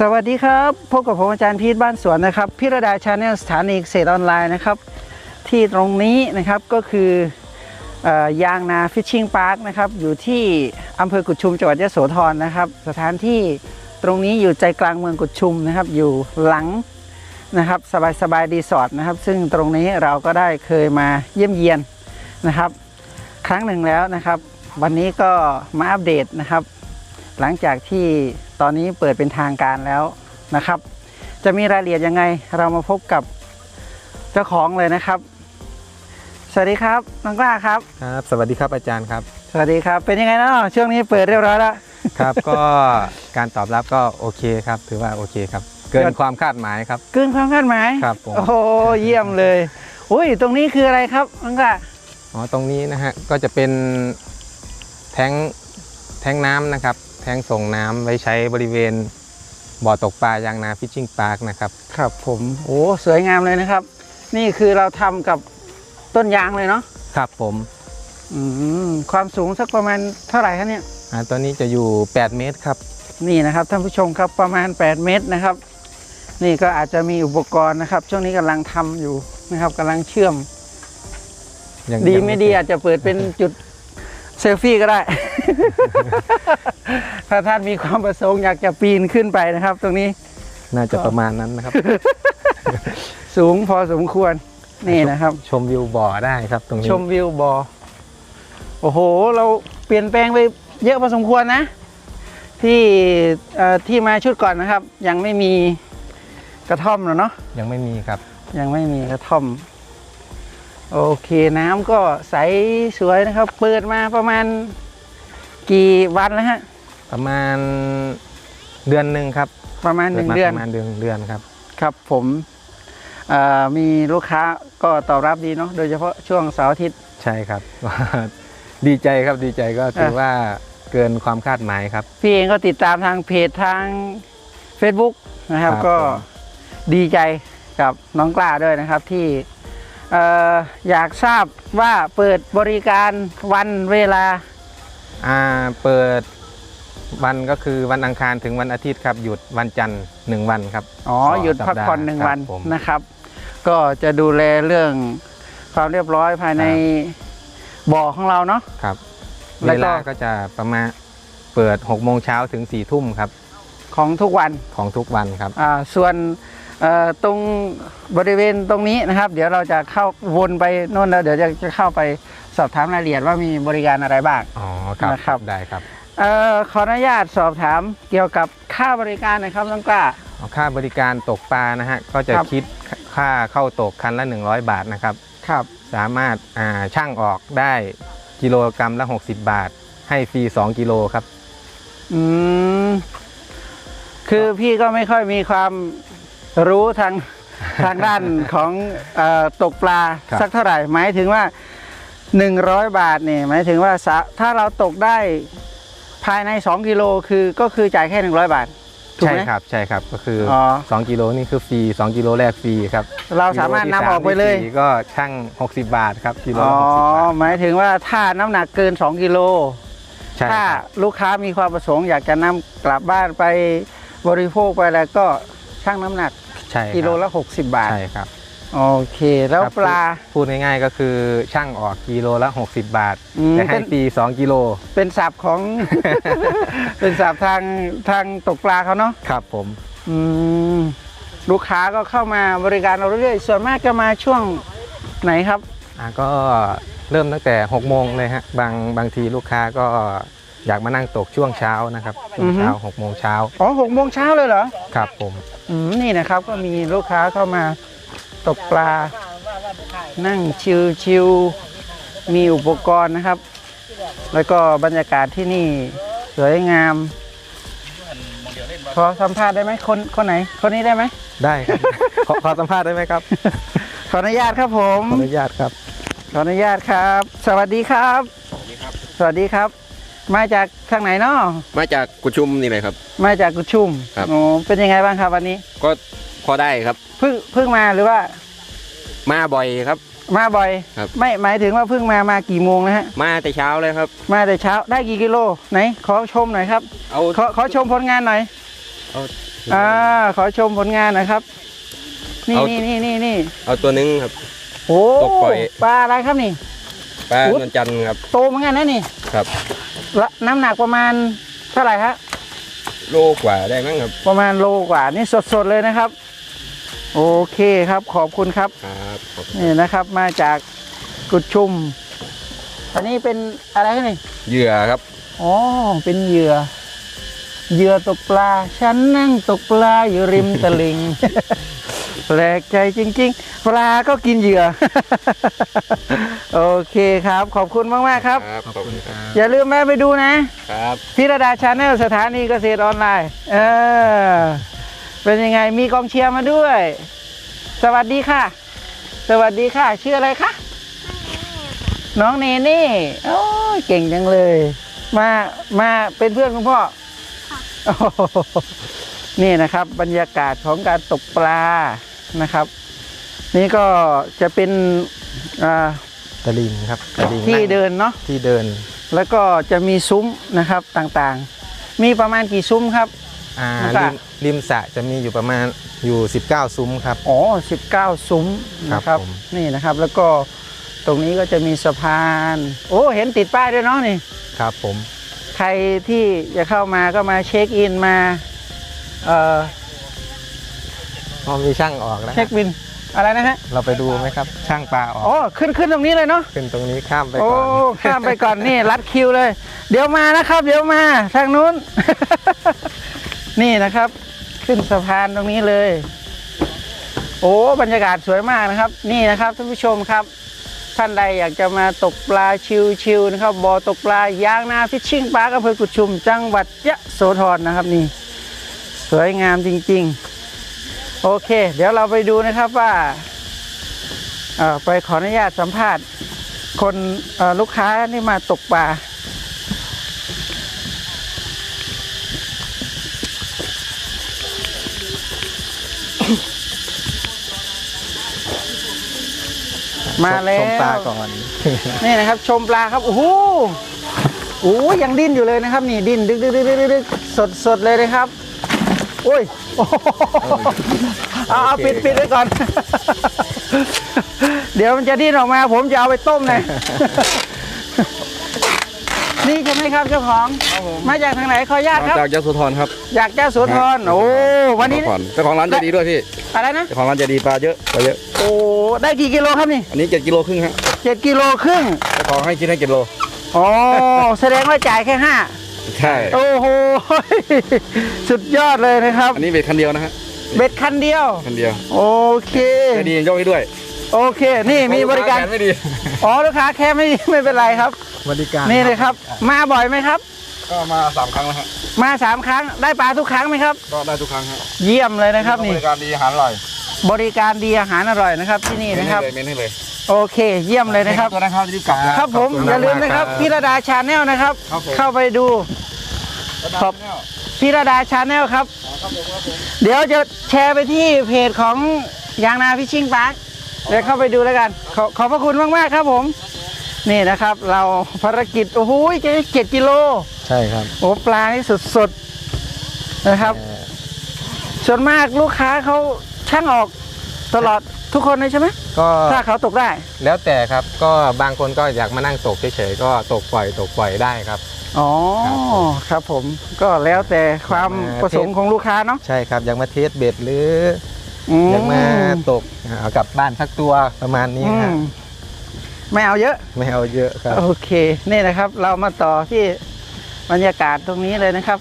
สวัสดีครับพบกับผมอาจารย์พีทบ้านสวนนะครับพิรดาชาแนลสถานีเกษตรออนไลน์นะครับที่ตรงนี้นะครับก็คือออยางนาฟิชชิงพาร์คนะครับอยู่ที่อำเภอกุดชุมจังหวัดยะโสธรนะครับสถานที่ตรงนี้อยู่ใจกลางเมืองกุดชุมนะครับอยู่หลังนะครับสบายสบายรีสอร์ทนะครับซึ่งตรงนี้เราก็ได้เคยมาเยี่ยมเยียนนะครับ ครั้งหนึ่งแล้วนะครับ วันนี้ก็มาอัปเดตนะครับ หลังจากที่ ตอนนี้เปิดเป็นทางการแล้วนะครับ จะมีรายละเอียดยังไง เรามาพบกับเจ้าของเลยนะครับ สวัสดีครับน้องกล้าครับ ครับ สวัสดีครับอาจารย์ครับ สวัสดีครับ เป็นยังไงเนาะช่วงนี้เปิดเรียบร้อยแล้ว ครับ ก็การตอบรับก็โอเคครับ ถือว่าโอเคครับ เกินยอดความคาดหมายครับ เกินความคาดหมายครับผมโอ้โหเยี่ยมเลยอุ้ยตรงนี้คืออะไรครับน้องกล้าอ๋อตรงนี้นะฮะก็จะเป็นแท้งแท้งน้ำนะครับ แท้งส่งน้ำไว้ใช้บริเวณบ่อตกปลายางนาฟิชชิงพาร์คนะครับ ครับผมโอ้สวยงามเลยนะครับ นี่คือเราทำกับต้นยางเลยเนาะครับผมอืมความสูงสักประมาณเท่าไหร่คะเนี่ย อ่าตัวนี้จะอยู่ 8 เมตรครับ นี่นะครับท่านผู้ชมครับประมาณ 8 เมตรนะครับ นี่ก็อาจจะมีอุปกรณ์นะครับ ช่วงนี้กำลังทำอยู่นะครับกำลังเชื่อม ยังดียังไม่ดีเสร็จอาจจะเปิดเป็นจุดเซลฟี่ก็ได้ ถ้าท่านมีความประสงค์อยากจะปีนขึ้นไปนะครับ ตรงนี้น่าจะประมาณนั้นนะครับ สูงพอสมควรนี่นะครับ ชมวิวบ่อได้ครับ ตรงนี้ชมวิวบอ่อโอ้โห เราเปลี่ยนแปลงไปเยอะพอสมควรนะ ที่เอ่อที่มาชุดก่อนนะครับ ยังไม่มีกระท่อมหรอกเนาะยังไม่มีครับ ยังไม่มีกระท่อม โอเคน้ำก็ใสสวยนะครับ เปิดมาประมาณ กี่วันแล้วฮะ ประมาณเดือนหนึ่งครับประมาณหนึ่งปิมาเดือนประมาณเดือนเดือนครับ ครับผมเอ่อมีลูกค้าก็ตอบรับดีเนาะโดยเฉพาะช่วงเสาร์อาทิตย์ใช่ครับ ดีใจครับดีใจก็ถือว่าเกินความคาดหมายครับ พี่เองก็ติดตามทางเพจทาง Facebook นะครับครับก็ผมดีใจกับน้องกล้าด้วยนะครับที่เอ่ออยากทราบว่าเปิดบริการวันเวลา อ่าเปิดวันก็คือวันอังคารถึงวันอาทิตย์ครับหยุดวันจันทร์หนึ่งวันครับอ๋อต่อหยุดพักผ่อนสัปดาห์หนึ่งครับวันผม นะครับ ก็จะดูแลเรื่องความเรียบร้อยภายในบ่อของเราเนาะ ครับ แล้เววก็ ลาก็จะประมาณเปิด6โมงเช้าถึง4ี่ทุ่มครับของทุกวันของทุกวันครับ อ่าส่วนเอ่อ ตรงบริเวณตรงนี้นะครับ เดี๋ยวเราจะเข้าวนไปโน่นแล้วเดี๋ยวจะจะเข้าไปสอบถามรายละเอียดว่ามีบริการอะไรบ้างอ๋อครับนะครับได้ครับเอ่อขออนุญาตสอบถามเกี่ยวกับค่าบริการหนะครับน้องกล้าเอาค่าบริการตกปลานะฮะก็จะครับคิดค่าเข้าตกคันละ 100 บาทนะครับครับ สามารถอ่าช่างออกได้กิโลกรรัมละ 60 บาท ให้ฟรี 2 กิโลครับอืมคือพี่ก็ไม่ค่อยมีความ รู้ทางทางด้านของเออตกปลาครับ สักเท่าไหร่หมายถึงว่า 100 บาทเนี่ยหมายถึงว่าสะถ้าเราตกได้ภายใน 2 กิโลคือก็คือจ่ายแค่ 100 บาทถูกใช่ไหม ครับใช่ครับก็คือออ2กิโลนี่คือฟรี2กิโลแรกฟรีครับเราสามารถนำออกไปเลย กิโที่สามที่สี่ก็ช่าง 60 บาทครับกิโลอ๋อละ60บาทหมายถึงว่าถ้าน้ำหนักเกิน 2 กิโล ใช่ถ้าครับลูกค้ามีความประสงค์อยากจะนำกลับบ้านไปบริโภคไปแล้วก็ชั่งน้ำหนัก ใช่ครับกิโลละ 60 บาท ใช่ครับโอเค แล้วครับปลา พูดง่ายๆก็คือช่างออกกิโลละ 60 บาทอืมแต่ให้เป็น ฟรี2กิโลเป็นศัพท์ของ เป็นศัพท์ทางทางตกปลาเขาเนาะครับผม อืมลูกค้าก็เข้ามาบริการเราเรื่อยๆส่วนมากจะมาช่วงไหนครับ อะก็เริ่มตั้งแต่6โมงเลยฮะบางบางทีลูกค้าก็ อยากมานั่งตกช่วงเช้านะครับช่วงเช้า6โมงเช้าอ๋อหกโมงเช้าเลยเหรอครับผมอืมนี่นะครับก็มีลูกค้าเข้ามาตกปลา นั่งชิวๆมีอุปกรณ์นะครับ แล้วก็บรรยากาศที่นี่สวยงามขอสัมภาษณ์ได้ไหมคนคนไหน คนนี้ได้ไหมได้ครับขอขอสัมภาษณ์ได้ไหมครับ ขออนุญาตครับผมขออนุญาตครับขออนุญาตครับ สวัสดีครับ สวัสดีครับ มาจากทางไหนเนาะมาจากกุชุมนี่เลยครับ มาจากกุดชุมครับ โอ้เป็นยังไงบ้างครับวันนี้ก็พอได้ครับ เพิ่งเพิ่งมาหรือว่ามาบ่อยครับ มาบ่อย ครับ ไม่หมายถึงว่าเพิ่งมามากี่โมงนะฮะ มาแต่เช้าเลยครับ มาแต่เช้าได้กี่กิโลไหนขอชมหน่อยครับ เอาขอขอชมผลงานหน่อยเอาอ่าขอชมผลงานหนะครับ นี่เอานี่นี่นี่นี่เอาตัวหนึงครับ โอ้ตกปล่อย ปลาอะไรครับนี่ ปลาอุ๊ยนวลจันทร์ครับโตเหมือนกันนะนี่ครับละน้ำหนักประมาณเท่าไหร่ฮะโลกว่าได้มั้งครับ ประมาณโลกว่านี่สดๆเลยนะครับ โอเคครับขอบคุณครับครับขอบคุณนี่นะครับมาจากกุดชุม อันนี้เป็นอะไรครับนี่เหยื่อครับอ๋อเป็นเหยื่อเหยื่อตกปลา ฉันนั่งตกปลาอยู่ริมตลิ่ง แปลกใจจริง ๆ ปลาก็กินเหยื่อ โอเคครับ ขอบคุณมากๆครับครับ ขอบคุณครับ อย่าลืมแม่ไปดูนะ ครับ พิรดาชาแนลสถานีเกษตรออนไลน์ เออ เป็นยังไงมีกองเชียร์มาด้วย สวัสดีค่ะ สวัสดีค่ะ ชื่ออะไรคะ น้องเนเน่โอ้ยเก่งจังเลย มา มาเป็นเพื่อนคุณพ่อโอ้โห นี่นะครับบรรยากาศของการตกปลานะครับ นี่ก็จะเป็นอ่าตะลิงครับตะลิงที่นั่งเดินเนาะที่เดิน แล้วก็จะมีซุ้มนะครับต่างๆ มีประมาณกี่ซุ้มครับอ่าแล้วก็ริมริมสระจะมีอยู่ประมาณอยู่ 19 ซุ้มครับอ๋อ19 ซุ้มนะคครัรับบผมนี่นะครับแล้วก็ตรงนี้ก็จะมีสะพาน โอ้เห็นติดป้ายด้วยเนาะนี่ครับผม ใครที่จะเข้ามาก็มาเช็คอินมา เอ่อพอมีช่างออกแล้วเช็คบินอะไรนะฮะเราไปดูไหมครับ ช่างปลาออกอ๋อขึ้นขึ้นตรงนี้เลยเนาะขึ้นตรงนี้ข้ามไปโอ้ก่อนข้ามไปก่อนนี่รัดคิวเลย เดี๋ยวมานะครับ เดี๋ยวมาทางนู้น นี่นะครับ ขึ้นสะพานตรงนี้เลย โอ้บรรยากาศสวยมากนะครับ นี่นะครับท่านผู้ชมครับ ท่านใดอยากจะมาตกปลาชิวๆนะครับบ่อตกปลายางนาฟิชชิ่งปาร์คอำเภอกุดชุม จังหวัดยะโสธรนะครับนี่ สวยงามจริง ๆ โอเค เดี๋ยวเราไปดูนะครับว่าเอ่อไปขออนุญาตสัมภาษณ์ คนเอ่อลูกค้าที่มาตกปลามาแล้วชมปลาก่อนนี่นะครับ ชมปลาครับโอ้โหโอ้ยยังดิ้นอยู่เลยนะครับ นี่ดิ้นดึกดึกดึกดึกดึกสดสดเลยนะครับ โอ้ยโอ้โหเอาเอาปิดปิดไว้ก่อน เดี๋ยวมันจะดิ้นออกมา ผมจะเอาไปต้มเลย นี่ใช่ไหมครับเจ้าของมาจากทางไหนขออนุญาตมาครับจากยโสธรครับอยากเจ้าโสธรโอ้วันนี้เจ้าของเจ้าของร้านใจดีด้วยพี่อะไรนะเจ้าของร้านใจดีปลาเยอะปลาเยอะโอ้ได้กี่กิโลครับนี่ อันนี้เจ็ดกิโลครึ่งฮะเจ็ดกิโลครึ่งเจ้าของให้กินให้เจ็ดโลอ๋อแสดงว่าจ่ายแค่ห้า ใช่ โอ้โห สุดยอดเลยนะครับ อันนี้เบ็ดคันเดียวนะฮะ เบ็ดคันเดียว คันเดียว โอเคใจดียกให้ด้วย โอเค นี่มีบริการแฟนไม่ดี อ๋อ ลูกค้าแค่ไม่ไม่เป็นไรครับ บริการ นี่เลยครับ มาบ่อยไหมครับ ก็มาสามครั้งแล้วฮะ มาสามครั้ง ได้ปลาทุกครั้งไหมครับ ก็ได้ทุกครั้งฮะเยี่ยมเลยนะครับนี่ บริการดีอาหารอร่อย บริการดีอาหารอร่อยนะครับที่นี่นะครับเมนให้เลย โอเค เยี่ยมเลยนะครับ ตัวนะครับรีบกลับนะครับผมอย่าลืมนะครับพิรดาชาแนลนะครับครับผมเข้าไปดูขอบพิรดาชาแนลครับ เดี๋ยวจะแชร์ไปที่เพจของยางนาฟิชชิ่งพาร์คเดี๋ยวเข้าไปดูแล้วกัน ขอขอบพระคุณมากๆครับผม นี่นะครับ เราภารกิจ โอ้โหเจ็ดกิโล ใช่ครับ โอ้ปลานี่สดๆนะครับเอ่อส่วนมากลูกค้าเขาช่างออกตลอด ทุกคนเลยใช่ไหมก็ถ้าเขาตกได้ แล้วแต่ครับก็บางคนก็อยากมานั่งตกเฉยๆก็ตกปล่อยตกปล่อยได้ครับ อ๋อครับผมครับผมก็แล้วแต่ความมาประสงค์ของลูกค้าเนาะใช่ครับอยากมาเทสเบ็ดหรืออืมอยากมาตกเอากลับบ้านสักตัวประมาณนี้อืครัมบไม่เอาเยอะ ไม่เอาเยอะครับ โอเค นี่นะครับ เรามาต่อที่บรรยากาศตรงนี้เลยนะครับ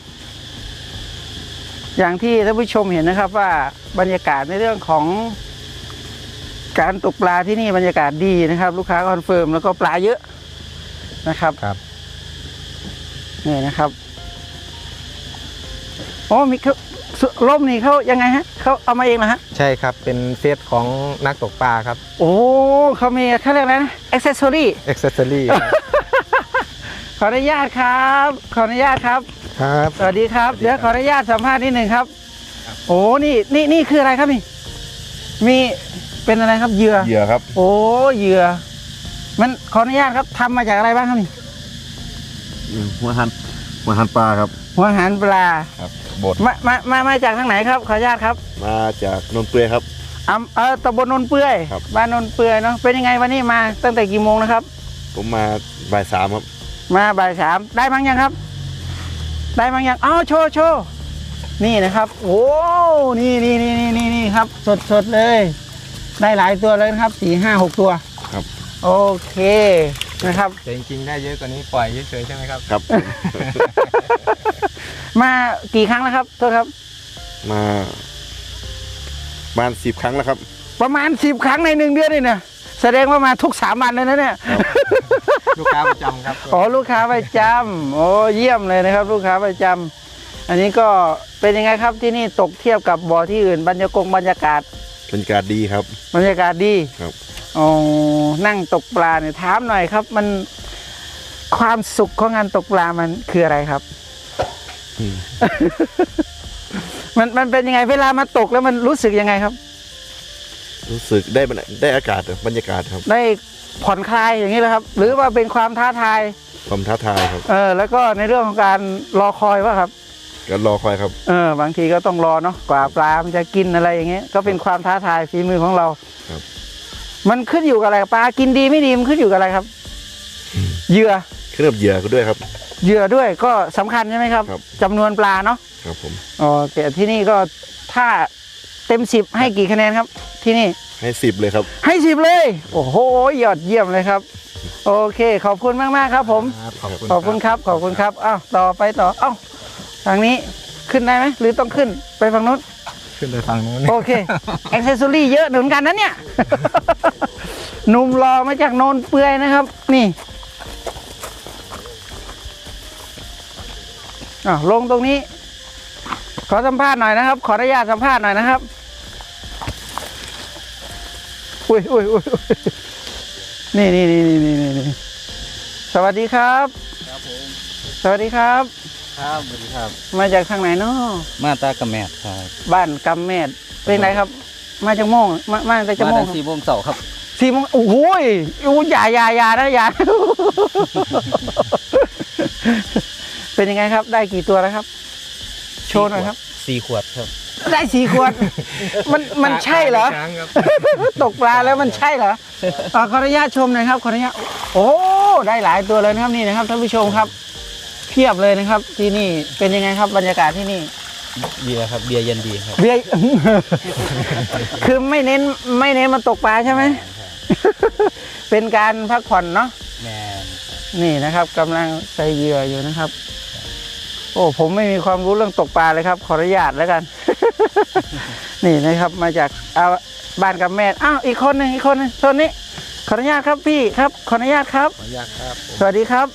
อย่างที่ท่านผู้ชมเห็นนะครับว่าบรรยากาศในเรื่องของ การตกปลาที่นี่บรรยากาศดีนะครับ ลูกค้าคอนเฟิร์มแล้วก็ปลาเยอะนะครับครับนี่นะครับโอ้มีเขาสุร่มนี่เขายังไงฮะเขาเอามาเองเหรอฮะใช่ครับเป็นเซตของนักตกปลาครับ โอ้เขามีเขาเรียกอะไรนะอ็อกเซสซอรี่เอ็กซ์เซอรี่ขออนุญาตครับ ขออนุญาตครับครับ สวัสดีครับ เดี๋ยวขออนุญาตสัมภาษณ์นิดหนึ่งครับ โอ้นี่นี่นี่คืออะไรครับนี่ มี เป็นอะไรครับเหยื่อเหยื่อครับ โอ้เหยื่อมันขออนุญาตครับทำมาจากอะไรบ้างครับนี่หัวหันหัวหันปลาครับ หัวอาหารปลาครับบดมามามามาจากทางไหนครับ ขออนุญาตครับ มาจากนนเปลือยครับอำเออตำบลนนเปื่อยครับบ้านนนเปื่อยเนาะเป็นยังไงวันนี้มาตั้งแต่กี่โมงนะครับ ผมมาบ่ายสามครับ มาบ่ายสามได้มั้งยังครับ ได้มั้งยังอ้าวโชว์โชว์นี่นะครับ โอ้นี่นี่นี่นี่นี่นี่ครับ สดสดเลย ได้หลายตัวเลยนะครับสี่ห้าหกตัวครับ โอเคนะครับ แต่จริงๆได้เยอะกว่านี้ปล่อยเฉยๆใช่ไหมครับ ครับ มากี่ครั้งแล้วครับโทษครับ มาประมาณสิบครั้งแล้วครับ ประมาณสิบครั้งในหนึ่งเดือนนี่นะแสดงว่ามาทุกสามวันเลยนะเนี่ยลูกค้าประจำครับอ๋อลูกค้าประจำโอ้เยี่ยมเลยนะครับ ลูกค้าประจำอันนี้ก็เป็นยังไงครับที่นี่ตกเทียบกับบ่อที่อื่นบรรยากงบรรยากาศ บรรยากาศดีครับ บรรยากาศดีครับ อ๋อ นั่งตกปลาเนี่ยถามหน่อยครับ มันความสุขของงานตกปลามันคืออะไรครับอืมมันมันเป็นยังไงเวลามาตกแล้วมันรู้สึกยังไงครับ รู้สึกได้บรรได้อากาศบรรยากาศครับ ได้ผ่อนคลายอย่างนี้เหรอครับ หรือว่าเป็นความท้าทาย ความท้าทายครับ เออ แล้วก็ในเรื่องของการรอคอยว่าครับ ก็รอคอยครับ เออบางทีก็ต้องรอเนาะกว่าปลามันจะกินอะไรอย่างเงี้ยก็เป็นความท้าทายฝีมือของเราครับ มันขึ้นอยู่กับอะไรปลากินดีไม่ดีมันขึ้นอยู่กับอะไรครับเหยื่อขึ้นกับเหยื่อก็ด้วยครับ เหยื่อด้วยก็สำคัญใช่ไหมครับครับ จำนวนปลาเนาะครับผมอ๋อแต่ที่นี่ก็ถ้าเต็มสิบให้กี่คะแนนครับ ที่นี่ ให้สิบเลยครับ ให้สิบเลย โอ้โห ยอดเยี่ยมเลยครับ โอเค ขอบคุณมากมากๆครับผม ขอบคุณขอบคุณครับ ขอบคุณครับ อ้าว ต่อไปต่อ เอ้า ทางนี้ขึ้นได้ไหมหรือต้องขึ้นไปฝั่งนู้น ขึ้นไปฝั่งนู้นโอเคแอ c เซสซอรี่เยอะเหมือนกันนะเนี่ย หนุ่มรอมาจากโนนเปื่อยนะครับ นี่อะลงตรงนี้ ขอสัมภาษณ์หน่อยนะครับ ขออนุญาตสัมภาษณ์หน่อยนะครับ อุ้ยอุ้ยอุ้ยอุ้ยนี่นี่นี่นี่นี่นี่สวัสดีครับ ครับผม สวัสดีครับ ครับสวัสดีครับ มาจากทางไหนเนาะมาตากระแมดครับบ้านกำแมดเป็นไรครับ มาจากโมงมามาจากจะมาโมตั้งงสี่โมงเสาร์ครับ สี่โมงโอ้โหยอู้อย่าอย่าอย่านะอย่าเป็นยังไงครับ ได้กี่ตัวแล้วครับ โชว์หน่อยครับ สี่ขวดครับได้สี่ขวด มันมันใช่เหรอ ช้างครับ ตกปลาแล้วมันใช่เหรออ่าขออนุญาตชมหน่อยครับขออนุญาตโอ้ ได้หลายตัวเลยนะครับนี่นะครับท่านผู้ชมครับเพียบเลยนะครับ ที่นี่เป็นยังไงครับบรรยากาศที่นี่เบียร์ครับ เบียร์เย็นดีครับ เบียร์ คือไม่เน้นไม่เน้นมาตกปลาใช่ไหม เป็นการพักผ่อนเนาะแมนนี่นะครับกำลังใส่เหยื่ออยู่นะครับ โอ้ผมไม่มีความรู้เรื่องตกปลาเลยครับ ขออนุญาตแล้วกัน นี่นะครับมาจากเอาบ้านกับแม่อ้าวอีกคนหนึ่งอีกคนหนึงโซนนี้ ขออนุญาตครับพี่ครับ ขออนุญาตครับ ขออนุญาตครับ สวัสดีครับ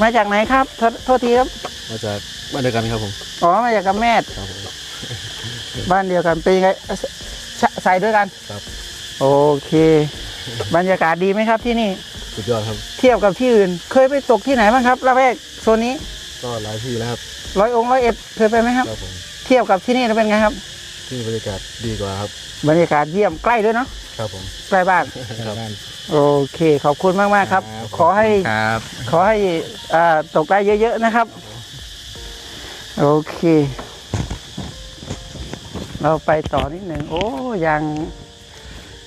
มาจากไหนครับโทษโทษทีครับ มาจากบ้านเดียวกันครับผม อ๋อ มาจากกับแม่ครับผมบ้านเดียวกันเป็นยังไงเอ่อใสใส่ด้วยกัน ครับ โอเค บรรยากาศดีไหมครับที่นี่ สุดยอดครับ เทียบกับที่อื่น เคยไปตกที่ไหนบ้างครับละแวกโซนนี้ ก็หลายที่แล้วครับ ร้อยองค์ร้อยเอ็ดเคยไปไหมครับ ครับผม เทียบกับที่นี่แล้วเป็นไงครับ ที่บรรยากาศดีกว่าครับ บรรยากาศเยี่ยมใกล้ด้วยเนาะครับผมใกล้บ้าน ครับ โอเค ขอบคุณมากมากๆครับ ขอให้ครับขอให้อ่าตกได้เยอะๆนะครับ โอเค เราไปต่อนิดหนึ่งโอ้ยัง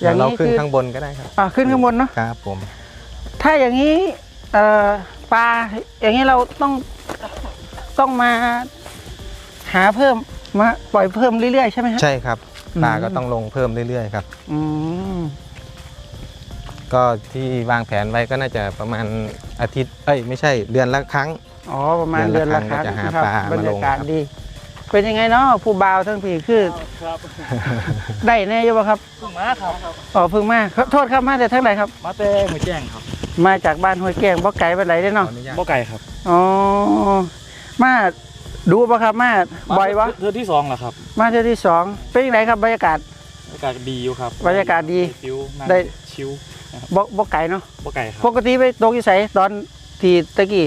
อเดี๋ยย่างวเรานี้ขึ้นคือข้างบนก็ได้ครับอ่าขึ้นข้างบนเนาะครับผมถ้าอย่างนี้เอ่อปลาอย่างนี้เราต้องต้องมาหาเพิ่ม มาปล่อยเพิ่มเรื่อยๆใช่ไหมครับใช่ครับปลาอืมก็ต้องลงเพิ่มเรื่อยๆครับ อืม ก็ที่วางแผนไว้ก็น่าจะประมาณอาทิตย์เอ้ยไม่ใช่เดือนละครั้ง อ๋อ ประมาณเดืเดืออนนละละครั้งครั้งก็จะหานะครับปลาบรรยากาศมาลงครับ ดี เป็นยังไงเนาะผู้บ่าวทั้งผีคือ ครับได้แน่อยังบ่ครับเพิ่งมาครับ อ๋อเพิ่งมาขอโทษครับมาแต่ทั้งไหนครับ มาเต้มือแจ้งครับมาจากบ้านห้วยแก้งบ่ไก่ไปไหนได้ขอเนาะอนุญาตบ่ไก่ครับ อ๋อ มา ดูบ่ครับมาบ่อยวะเทือที่สองแล้วครับ มาเที่ยวที่สองเป็นยังไงครับบรรยากาศบรรยากาศดีอยู่ครับบรรยากาศดีฟิวนั่งได้ชิวบ่บ่ไก่เนาะบ่ไก่ครับปกติไปตกอยู่ไสตอนที่ตะกี้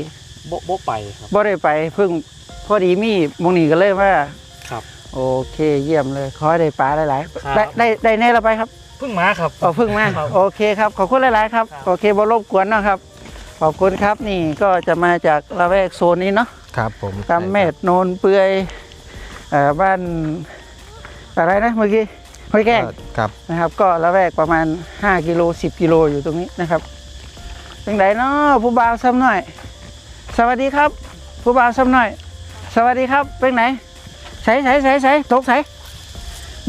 บ่บ่ไปครับบ่ได้ไปเพิ่งพอดีมีหมองนี้ก็เลยมาครับ โอเคเยี่ยมเลยขอให้ได้ปลาหลายครับๆได้ได้ได้แน่แล้วไปครับเพิ่งมาครับอ๋อเพิ่งมาครับโอเคครับขอบคุณหลายๆครับครับโอเคบ่รบกวนเนาะครับ ขอบคุณครับนี่ก็จะมาจากละแวกโซนนี้เนาะ ครับผมกำเม็ดโนนเปื่อยบ้านอะไรนะเมื่อกี้ห้วยแก้งครับนะครับ ก็ละแวกประมาณ 5กิโล10กิโลอยู่ตรงนี้นะครับเป็นไงเนาะผู้บ่าวซ้ำหน่อย สวัสดีครับ ผู้บ่าวซ้ำหน่อย สวัสดีครับเป็นไหนใส่ใส่ใส่ใส่ตกใส่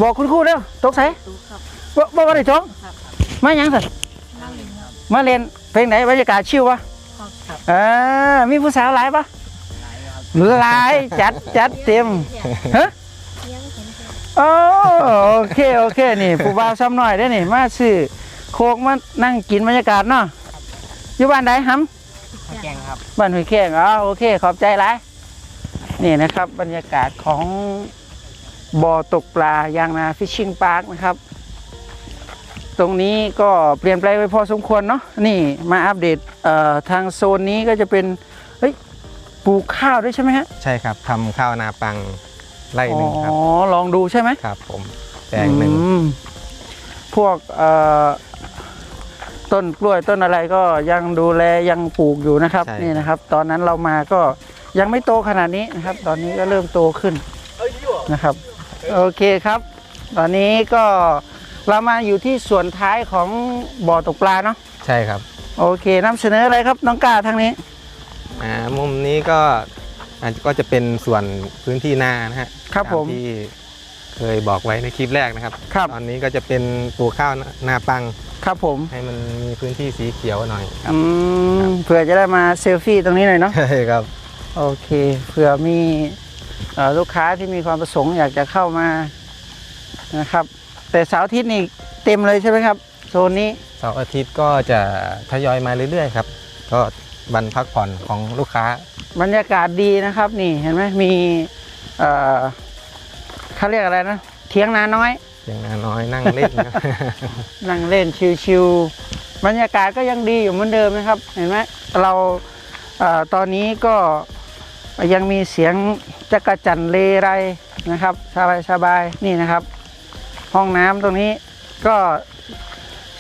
บอกคุณครูเร็วตกใส่บ่บ่ก็ได้ตกมายังสิมาเรียนเป็นไหนบรรยากาศชิววะเออมีผู้สาวหลายปะ หลายจัดจัดเต็มฮะโอ้โอเค โอเค นี่ผู้บ่าวซ้ำหน่อยได้อนี่ มาซื้อโคกมานั่งกินบรรยากาศเนาะอยู่บ้านใดฮัมแกงครับบ้านห้วยแข้งอ๋อโอเค ขอบใจหลายนี่นะครับ บรรยากาศของบ่อตกปลายางนาฟิชชิงพาร์คนะครับ ตรงนี้ก็เปลี่ยนแปลงไปพอสมควรเนาะนี่มาอัปเดตเอ่อทางโซนนี้ก็จะเป็นเฮ้ย ปลูกข้าวด้วยใช่ไหมฮะใช่ครับทำข้าวนาปังไร่หนึ่งครับอ๋อลองดูใช่ไหมครับผมแปลงหนึ่งอืมพวกเอ่อต้นกล้วยต้นอะไรก็ยังดูแลยังปลูกอยู่นะครับ นี่นะครับ ตอนนั้นเรามาก็ยังไม่โตขนาดนี้นะครับ ตอนนี้ก็เริ่มโตขึ้นนะครับ โอเคครับ ตอนนี้ก็เรามาอยู่ที่ส่วนท้ายของบ่อตกปลาเนาะใช่ครับ โอเคนำเสนออะไรครับน้องกาทางนี้ อ่ามุมนี้ก็อาจก็จะเป็นส่วนพื้นที่นานะฮะครับผม ตาที่เคยบอกไว้ในคลิปแรกนะครับ ครับ ตอนนี้ก็จะเป็นปลูกข้าวนาปัง ครับผมให้มันมีพื้นที่สีเขียวหน่อยครับ อืมเผื่อจะได้มาเซลฟี่ตรงนี้หน่อยเนาะ ใช่ครับ โอเคเผื่อมีเอ่อลูกค้าที่มีความประสงค์อยากจะเข้ามานะครับ แต่เสาร์อาทิตย์นี่เต็มเลยใช่ไหมครับ โซนนี้ เสาร์อาทิตย์ก็จะทยอยมาเรื่อยๆครับ ก็ วันพักผ่อนของลูกค้า บรรยากาศดีนะครับ นี่เห็นไหมมีเอ่อเขาเรียกอะไรนะเทียงนาน้อย อย่างน้อยนั่งเล่นครับนั่งเล่นชิวๆบรรยากาศก็ยังดีอยู่เหมือนเดิมนะครับ เห็นไหมเราเออตอนนี้ก็ยังมีเสียงจักระจันเลไรนะครับสบายๆนี่นะครับ ห้องน้ำตรงนี้ก็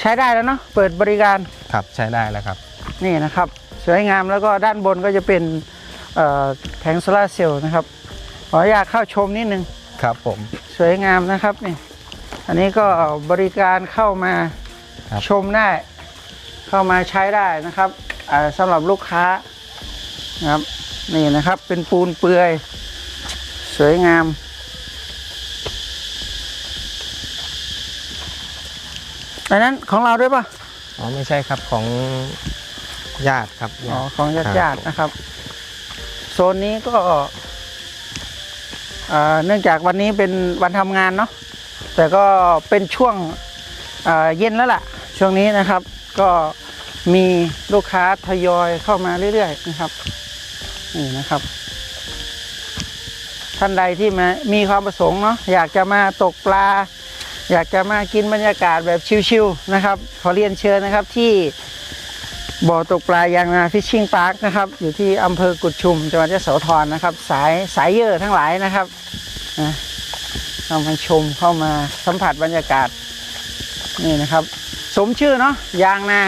ใช้ได้แล้วเนาะเปิดบริการครับใช้ได้แล้วครับ นี่นะครับ สวยงามแล้วก็ด้านบนก็จะเป็นเอ่อแผงโซลาร์เซลล์นะครับขออนุญาตเข้าชมนิดนึงครับผมสวยงามนะครับนี่อันนี้ก็บริการเข้ามาครับชมได้ เข้ามาใช้ได้นะครับอ่าสำหรับลูกค้านะครับนี่นะครับเป็นปูนเปลือย สวยงามอันนั้นของเราด้วยปะอ๋อไม่ใช่ครับของ ญาติครับอ๋อของญาติญาติๆนะครับ โซนนี้ก็เอ่อเนื่องจากวันนี้เป็นวันทำงานเนาะแต่ก็เป็นช่วงเอ่อเย็นแล้วล่ะ ช่วงนี้นะครับ ก็มีลูกค้าทยอยเข้ามาเรื่อยๆนะครับนี่นะครับ ท่านใดที่มามีความประสงค์เนาะอยากจะมาตกปลา อยากจะมากินบรรยากาศแบบชิลๆนะครับ ขอเรียนเชิญนะครับที่ บ่อตกปลายางนาฟิชชิ่งพาร์คนะครับ อยู่ที่อำเภอกุดชุมจังหวัดยโสธรนะครับ สายสายเยอะทั้งหลายนะครับนะเข้ามาชมเข้ามาสัมผัสบรรยากาศ นี่นะครับ สมชื่อเนาะยางนา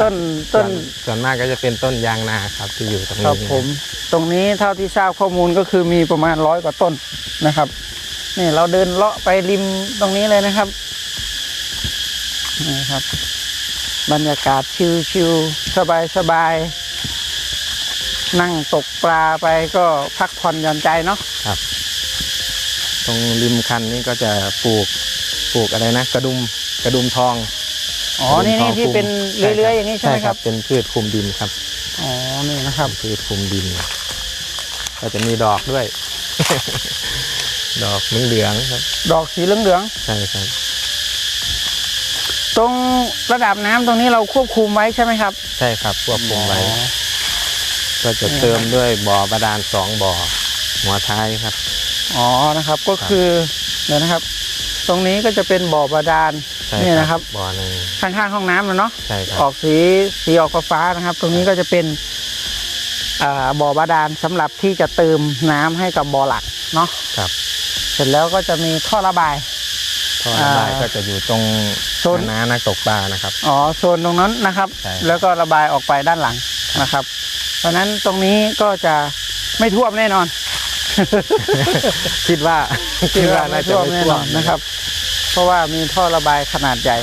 ต้นส่ต้วนนส่วนมากก็จะเป็นต้นยางนาครับที่อยู่ตรงคนี้รับผมตรงนี้เท่าที่ทราบข้อมูลก็คือมีประมาณร้อยกว่าต้นนะครับนี่เราเดินเลาะไปริมตรงนี้เลยนะครับนี่ครับ บรรยากาศชิลๆสบายๆ นั่งตกปลาไปก็พักผ่อนหย่อนใจเนาะตรงริมคันนี้ก็จะปลูกปลูกอะไรนะ กระดุมกระดุมทองอ๋อกระดุนี่มทนี่งที่คลุมเป็นเลื้อยๆอย่างนี้ใช่ไหมครับ เป็นพืชคลุมดินครับ อ๋อ นี่นะครับ พืชคลุมดิน ก็จะมีดอกด้วย ดอกเหลืองๆครับ ดอกสีเหลืองใช่ครับๆตรง ระดับน้ำตรงนี้เราควบคุมไว้ใช่ไหมครับ ใช่ครับควบคุมไว้อ๋อก็จะเติมด้วยบ่อบาดาลสองบ่อหัวท้ายครับ อ๋อนะครับก็คือเดี๋ยวนะครับ ตรงนี้ก็จะเป็นบ่อบาดาล ใช่นี่นะครับ บ่อหนึ่งข้างๆห้องน้ำนะเนาะใช่ครับออกสีสีออกฟ้าๆนะครับ ตรงนี้ก็จะเป็นอ่าบ่อบาดาลสำหรับที่จะเติมน้ำให้กับบ่อหลักเนาะครับ เสร็จแล้วก็จะมีท่อระบาย ท่อระบายอ่าก็จะอยู่ตรงโซนน้านักตกปลานะครับ อ๋อโซนตรงนั้นนะครับ ใช่ แล้วก็ระบายออกไปด้านหลังนะครับ เพราะฉะนั้นตรงนี้ก็จะไม่ท่วมแน่นอน คิดว่าคิดว่าน่าจะท่วมไม่แน่ท่วนอมนนะครับ เพราะว่ามีท่อระบายขนาดใหญ่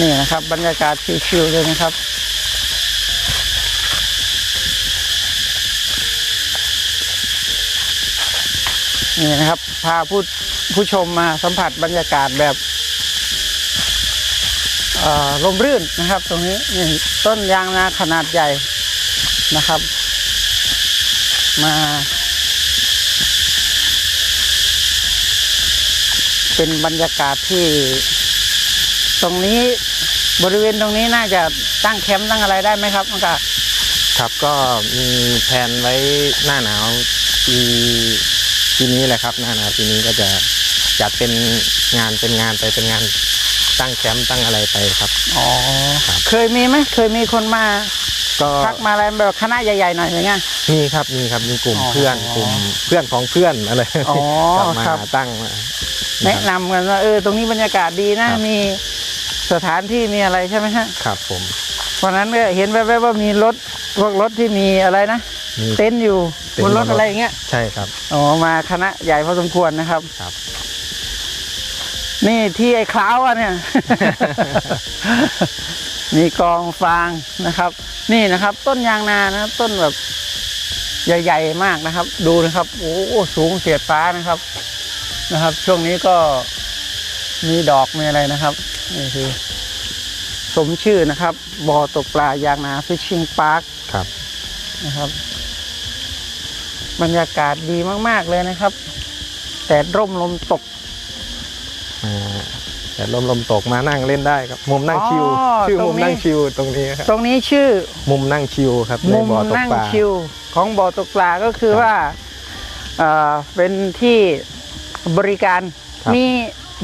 นี่นะครับ บรรยากาศชิลๆเลยนะครับ นี่นะครับ พาผู้ผู้ชมมาสัมผัสบรรยากาศแบบลมรื่นนะครับ ตรงนี้นี่ต้นยางนาขนาดใหญ่นะครับ มา เป็นบรรยากาศที่ ตรงนี้บริเวณตรงนี้น่าจะตั้งแคมป์ตั้งอะไรได้ไหมครับมังกาครับก็มีแผนไว้หน้าหนาวปี ปีนี้แหละครับหน้าหนาวปีนี้ก็จะจัดเป็นงานเป็นงานไปเป็นงานตั้งแคมป์ตั้งอะไรไปครับ อ๋อ ครับ เคยมีไหมเคยมีคนมาก็ทักมาอะไรแบบคณะใหญ่ๆหน่อยอย่างเงี้ย มีครับมีครับมีกลุ่มอ๋อเพื่อนกลุ่มเพื่อนของเพื่อนอะไรอ๋อก็มาครับ ตั้งมา แนะนำกันว่าเออตรงนี้บรรยากาศดีนะ ครับ มีสถานที่มีอะไรใช่ไหมฮะครับผมวันนั้นก็เห็นแวบๆว่ามีรถพวกรถที่มีอะไรนะ มี เต็นท์อยู่เต็นท์บนรถบนรถ อะไรอย่างเงี้ยใช่ครับ อ๋อมาคณะใหญ่พอสมควรนะครับ ครับ นี่ที่ไอ้คล้าวอะเนี่ย มีกองฟางนะครับ นี่นะครับ ต้นยางนานะครับ ต้นแบบใหญ่ ๆ มากนะครับ ดูนะครับ โอ้โหสูงเสียดฟ้านะครับนะครับ ช่วงนี้ก็มีดอกมีอะไรนะครับนี่คือ สมชื่อนะครับบ่อตกปลายางนาฟิชชิงพาร์คครับ นะครับ บรรยากาศดีมากๆเลยนะครับ แต่ร่มลมตกอ่าแต่ลมลมตกมานั่งเล่นได้ครับ มุมนั่งชิวอ๋อชื่อตรงมุมนี้ นั่งชิวตรงนี้ครับตรงนี้ชื่อมุมนั่งชิวครับในมุมบ่อตกนั่งปลา ชิวของบ่อตกปลาก็คือครับว่าเอ่อเป็นที่บริการครับ มี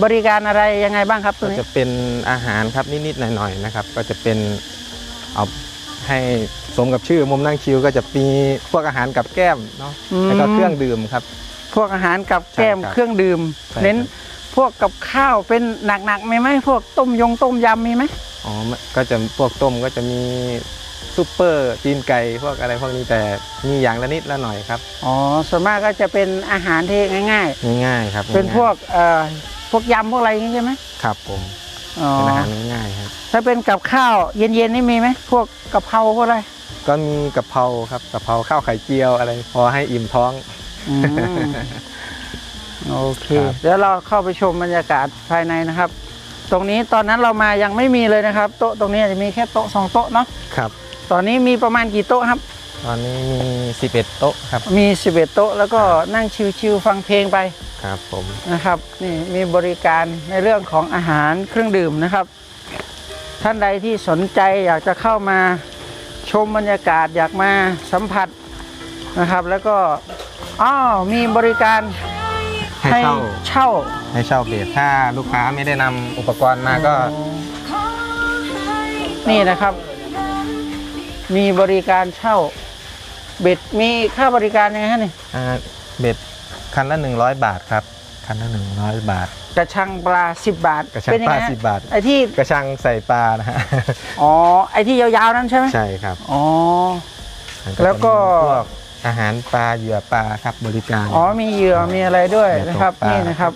บริการอะไรยังไงบ้างครับตรก็งนี้จะเป็นอาหารครับนิดๆหน่อยๆนะครับ ก็จะเป็นเอาให้ สมกับชื่อมุมนั่งชิวก็จะมีพวกอาหารกับแก้มเนาะอืมแล้วก็เครื่องดื่มครับ พวกอาหารกับแก้มใช่ครับเครื่องดื่มใช่ครับเน้นพวกกับข้าวเป็นหนักๆมีไหมพวกต้มยงต้มยำมีไหมอ๋อก็จะพวกต้มก็จะมีซุปเปอร์ตีนไก่พวกอะไรพวกนี้แต่มีอย่างละนิดละหน่อยครับอ๋อส่วนมากก็จะเป็นอาหารที่ง่ายง่ายๆครับๆเป็นพวกเอ่อพวกยำพวกอะไรอย่างนี้ใช่ไหมครับผมอ๋อเป็นอาหารง่ายๆครับถ้าเป็นกับข้าวเย็นๆนี่มีไหมพวกกะเพราพวกอะไร ก็มีกะเพราครับกะเพราข้าวไข่เจียวอะไร พอให้อิ่มท้อง อืมโอเคครับ เดี๋ยวเราเข้าไปชมบรรยากาศภายในนะครับ ตรงนี้ตอนนั้นเรามายังไม่มีเลยนะครับ โต๊ะตรงนี้จะมีแค่โต๊ะสองโต๊ะเนาะครับ ตอนนี้มีประมาณกี่โต๊ะครับ ตอนนี้มี 11 โต๊ะครับมี 11 โต๊ะแล้วก็นั่งชิวๆฟังเพลงไปครับผมนะครับนี่มีบริการในเรื่องของอาหารเครื่องดื่มนะครับ ท่านใดที่สนใจอยากจะเข้ามา ชมบรรยากาศอยากมาสัมผัสนะครับ แล้วก็อ้าวมีบริการให้เช่าเช่า ให้เช่าเบสถ้าลูกค้าไม่ได้นำอุปกรณ์มาก็ นี่นะครับ มีบริการเช่า เบ็ดมีค่าบริการยังไงฮะนี่อ่าเบ็ดคันละ 100 บาทครับ คันละ100บาท กระชังปลา 10 บาทกระชังเป็นยัปไงลาฮะ10บาท ไอ้ที่กระชังใส่ปลานะฮะ อ๋อไอ้ที่ยาวๆนั้นใช่ไหมใช่ครับอ๋อมันแล้วก็ จะมีพวกอาหารปลาเหยื่อปลาครับบริการ อ๋อมีเหยื่อมีอะไรด้วยเหยื่อนะครับตกปลานี่นี่นะครับ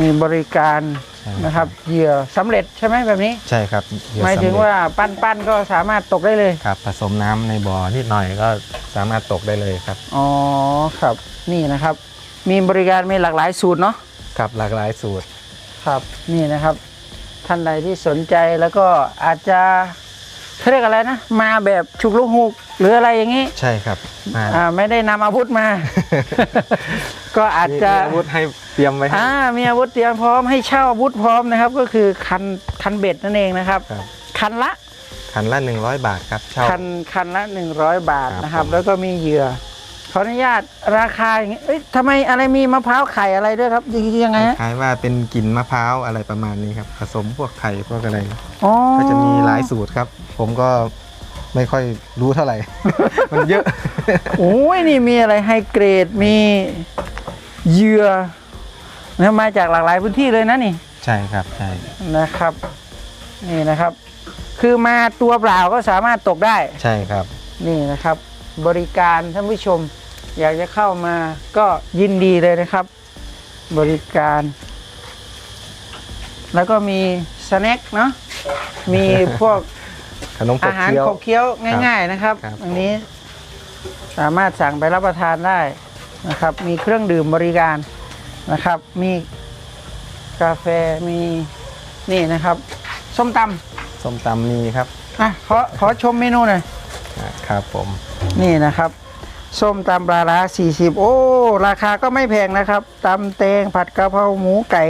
มีบริการใช่ นะครับเหยื่อสำเร็จใช่ไหมแบบนี้ ใช่ครับเหยื่อหมายถึงสำเร็จว่าปั้นๆก็สามารถตกได้เลย ครับผสมน้ำในบ่อนิดหน่อยก็สามารถตกได้เลยครับ อ๋อครับนี่นะครับ มีบริการมีหลากหลายสูตรเนาะครับหลากหลายสูตร ครับนี่นะครับ ท่านใดที่สนใจแล้วก็อาจจะเขาเรียกอะไรนะ มาแบบฉุกลุกหุกหรืออะไรอย่างนี้ใช่ครับอ่าอ่าไม่ได้นำอาวุธมา ก็อาจมีจะมีอาวุธให้เตรียมไว้ให้อ่ามีอาวุธเตรียมพร้อมให้เช่าอาวุธพร้อมนะครับ ก็คือคันคันเบ็ดนั่นเองนะครับ ครับคันละคันละ 100 บาทครับเช่า คันคันละ 100 บาทครับนะครับผม แล้วก็มีเหยื่อ ขออนุญาตราคาอย่างนี้เอ้ยทำไมอะไรมีมะพร้าวไข่อะไรด้วยครับยังไงฮะคล้ายว่าเป็นกลิ่นมะพร้าวอะไรประมาณนี้ครับผสมพวกไข่พวกอะไร อ๋อก็จะมีหลายสูตรครับ ผมก็ไม่ค่อยรู้เท่าไหร่ มันเยอะ โอ้ยนี่มีอะไรไฮเกรดมีเหยื่อนะมาจากหลากหลายพื้นที่เลยนะนี่ ใช่ครับใช่นะครับ นี่นะครับ คือมาตัวเปล่าก็สามารถตกได้ ใช่ครับ นี่นะครับ บริการท่านผู้ชม อยากจะเข้ามาก็ยินดีเลยนะครับ บริการ แล้วก็มีสแน็คเนาะมีพวกขนมขอาบหารเคี้ยว ขบเคี้ยวง่าย ๆนะครับครับ อันนี้สามารถสั่งไปรับประทานได้นะครับ มีเครื่องดื่มบริการนะครับ มีกาแฟมีนี่นะครับส้มตส้มตำมีครับำอะขอขอชมเมนูหน่อยอ่าครับผม นี่นะครับส้มตำปลาร้า40 โอ้ ราคาก็ไม่แพงนะครับตำแตงผัดกะเพราหมูไก่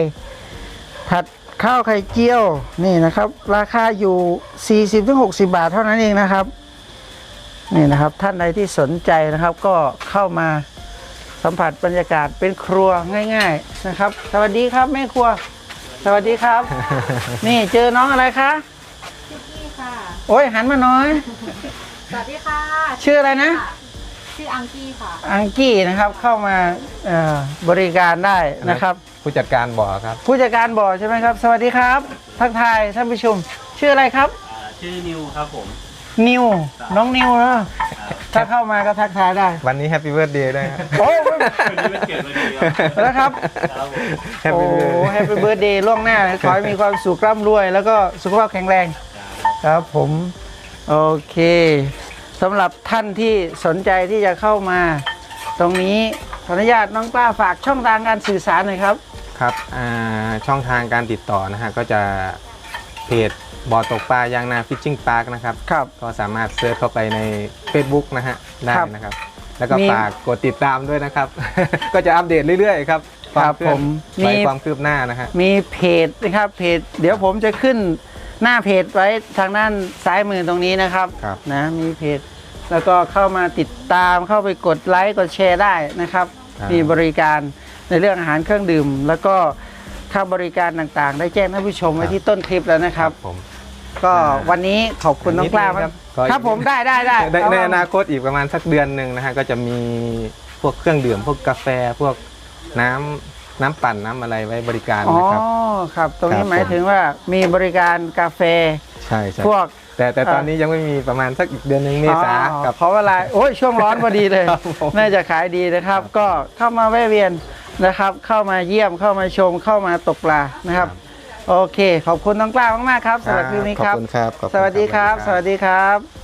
ผัดข้าวไข่เจียวนี่นะครับ ราคาอยู่ 40-60 บาทเท่านั้นเองนะครับนี่นะครับท่านใดที่สนใจนะครับก็เข้ามาสัมผัสบรรยากาศเป็นครัวง่าย ๆนะครับ สวัสดีครับแม่ครัว สวัสดีครับ นี่เจอน้องอะไรคะ พี่ค่ะ โอ้ยหันมาหน้อย สวัสดีค่ะชื่ออะไรนะ ชื่ออังกี้ค่ะ อังกี้นะครับเข้ามาเอ่อบริการได้นะครับ ผู้จัดการบ่อครับ ผู้จัดการบ่อใช่ไหมครับ สวัสดีครับ ทักทายท่านผู้ชม ชื่ออะไรครับ ชื่อนิวครับผมนิวน้องนิวนะถ้าเข้ามาก็ทักทายได้วันนี้แฮปปี้เบิร์ดเดย์ด้วยครับโอ้วันนี้เป็นเกิดวันดีครับแล้วครับครับผมแฮปโอ้ปี้เบิร์ดแฮปปี้เบิร์ดเดย์ล่วงหน้าขอให้มีความสุขร่ำรวย แล้วก็สุขภาพแข็งแรง ครับผม โอเคสำหรับท่านที่สนใจที่จะเข้ามา ตรงนี้ขออนุญาตน้องกล้าฝากช่องทางการสื่อสารหน่อยครับ ครับอ่าช่องทางการติดต่อนะฮะก็จะเพจบ่อตกปลายางนาฟิชชิ่งพาร์คนะครับ ครับ ก็สามารถเซิร์ชเข้าไปใน Facebook นะฮะได้ครับนะครับ แล้วก็มี ฝากกดติดตามด้วยนะครับ ก็จะอัปเดตเรื่อยๆครับครับวาเคลื่อนผมไหวมีความคืบหน้านะฮะ มีเพจนะครับเพจ เดี๋ยวผมจะขึ้น หน้าเพจไว้ทางด้านซ้ายมือตรงนี้นะครับครับ นะมีเพจ แล้วก็เข้ามาติดตามเข้าไปกดไลค์กดแชร์ได้นะครับ ครับ มีบริการในเรื่องอาหารเครื่องดื่ม แล้วก็ค่าบริการต่างๆ ได้แจ้งท่านผู้ชมไว้ที่ต้นคลิปแล้วนะครับ ผม ก็อ่าวันนี้ขอบคุณน้องกล้านิดนึงมากครับขออีก ครับผมได้ได้ได้ในเอาในว่าอนาคตอีกประมาณสักเดือนหนึ่งนะฮะก็จะมีพวกเครื่องดื่ม พวกกาแฟพวกน้ำ น้ำปั่นน้ำอะไรไว้บริการอ๋อนะครับ ครับ ตรงนี้ครับหมายผม ถึงว่ามีบริการกาแฟใช่ใช่พวก แต่แต่ตอนนี้ยังไม่มีประมาณสักอีกเดือนหนึ่งเมษาอ๋อกับ เพราะเวลาโอ้ยช่วงร้อนพอดีเลย ครับผม น่าจะขายดีนะครับ ก็เข้ามาแวะเวียนนะครับ เข้ามาเยี่ยมเข้ามาชมเข้ามาตกปลานะครับ โอเค ขอบคุณน้องกล้ามากๆครับสำหรับคลิปนี้ครับขอบคุณครับขอบคุณสวัสดีครับ สวัสดีครับ